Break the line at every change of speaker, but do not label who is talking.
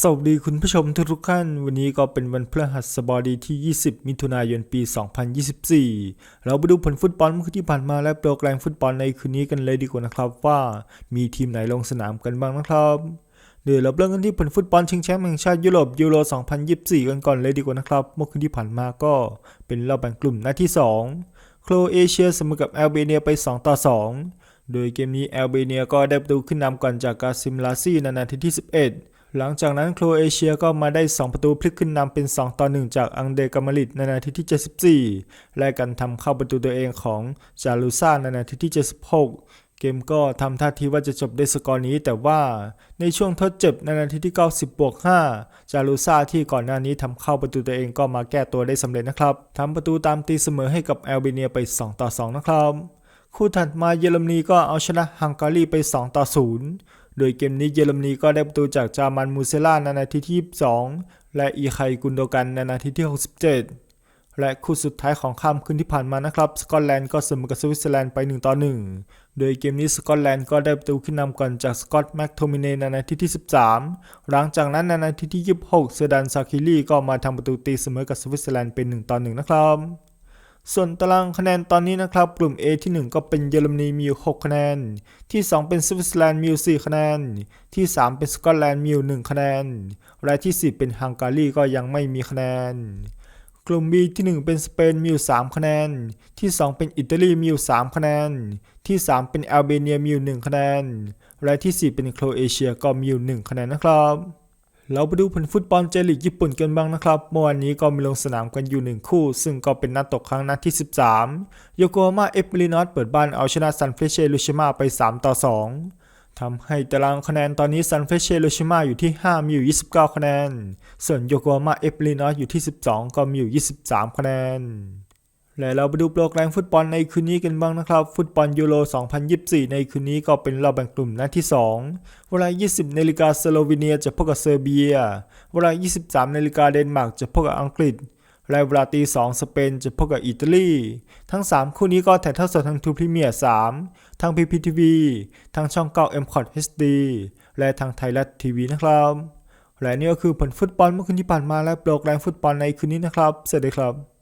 สวัสดีคุณผู้ชมทุกๆท่าน วันนี้ก็เป็นวันพฤหัสบดีที่ 20 มิถุนายนปี 2024 เราไปดูผลฟุตบอลเมื่อคืนที่ผ่านมาและโปรแกรมฟุตบอลในคืนนี้กันเลยดีกว่านะครับว่ามีทีมไหนลงสนามกันบ้างนะครับเดี๋ยวเราเริ่มกันที่ผลฟุตบอลชิงแชมป์แห่งชาติยุโรปยูโร 2024 กันก่อนเลยดีกว่านะครับ เมื่อคืนที่ผ่านมาก็เป็นรอบแบ่งกลุ่มนัดที่ 2 โครเอเชียเสมอกับแอลเบเนียไป 2 ต่อ 2 โดยเกมนี้แอลเบเนียก็ได้ประตูขึ้นนำก่อนจากกาซิมลาซีในนาทีที่ 11 หลังจากนั้นโครเอเชียก็มาได้ 2 ประตูพลิกขึ้นนำเป็น 2 ต่อ 1 จากอังเดกามาลิดในนาทีที่ 74 และกันทำเข้าประตูตัวเองของจารูซาในนาทีที่ 76 เกมก็ทำท่าทีว่าจะจบด้วยสกอร์นี้ แต่ว่าในช่วงทดเจ็บในนาทีที่ 90บวก5จารูซาที่ก่อนหน้านี้ทำเข้าประตูตัวเองก็มาแก้ตัวได้สำเร็จนะครับทำประตูตามตีเสมอให้กับแอลเบเนียไป 2 ต่อ 2 นะครับ คู่ถัดมาเยอรมนีก็เอาชนะฮังการีไป 2 ต่อ 0 โดยเกมนี้เยอรมนีก็ได้ประตูจากจามันมูเซล่าในนาทีที่ 22 และอีไคกุนโดกันในนาทีที่ 67 และคู่สุดท้ายของค่ำคืนที่ผ่านมานะครับ สกอตแลนด์ก็เสมอกับสวิตเซอร์แลนด์ไป 1 ต่อ 1 โดยเกมนี้สกอตแลนด์ก็ได้ประตูขึ้นนำก่อนจากสกอตแม็กโทมิเนในนาทีที่ 13 หลังจากนั้นในนาทีที่ 26 เซอร์ดันซาคิลี่ก็มาทำประตูตีเสมอกับสวิตเซอร์แลนด์เป็น 1 ต่อ 1 นะครับ ส่วนตารางคะแนนตอนนี้นะครับ กลุ่ม A ที่ 1 ก็เป็นเยอรมนีมีอยู่6คะแนน ที่ 2 เป็นสวิตเซอร์แลนด์มีอยู่4คะแนน ที่ 3 เป็นสกอตแลนด์มีอยู่1คะแนน และที่ 4 เป็นฮังการีก็ยังไม่มีคะแนน กลุ่ม B ที่ 1 เป็นสเปนมีอยู่3คะแนน ที่ 2 เป็นอิตาลีมีอยู่3คะแนน ที่ 3 เป็นแอลเบเนียมีอยู่1คะแนน และที่ 4 เป็นโครเอเชียก็มีอยู่1คะแนนนะครับ เราไปดูผลฟุตบอลเจลีกญี่ปุ่นกันบ้างนะครับ เมื่อวานนี้ก็มีลงสนามกันอยู่หนึ่งคู่ ซึ่งก็เป็นนัดตกครั้งนัดที่ 13 โยโกฮาม่าเอฟลินอสเปิดบ้านเอาชนะซันเฟรเชลูชิมาไป 3 ต่อ 2 ทำให้ตารางคะแนนตอนนี้ซันเฟรเชลูชิมาอยู่ที่ 5 มีอยู่ 29 คะแนน ส่วนโยโกฮาม่าเอฟลินอสอยู่ที่ 12 ก็มีอยู่ 23 คะแนน และเราไปดูโปรแกรมฟุตบอลในคืนนี้กันบ้างนะครับ ฟุตบอลยูโร 2024 ในคืนนี้ก็เป็นรอบแบ่งกลุ่มนัดที่ 2 เวลา 20นาฬิกาสโลวีเนียจะพบกับเซอร์เบีย เวลา 23นาฬิกาเดนมาร์กจะพบกับอังกฤษ และเวลาตี2สเปนจะพบกับอิตาลี ทั้ง 3 คู่นี้ก็ถ่ายทอดสดทางทูพรีเมียร์3ทาง PPTV ทางช่อง9 m c o t HD และทางไทยรัฐทีวีนะครับและนี่ก็คือผลฟุตบอลเมื่อคืนที่ผ่านมาและโปรแกรมฟุตบอลในคืนนี้นะครับสวัสดีครับ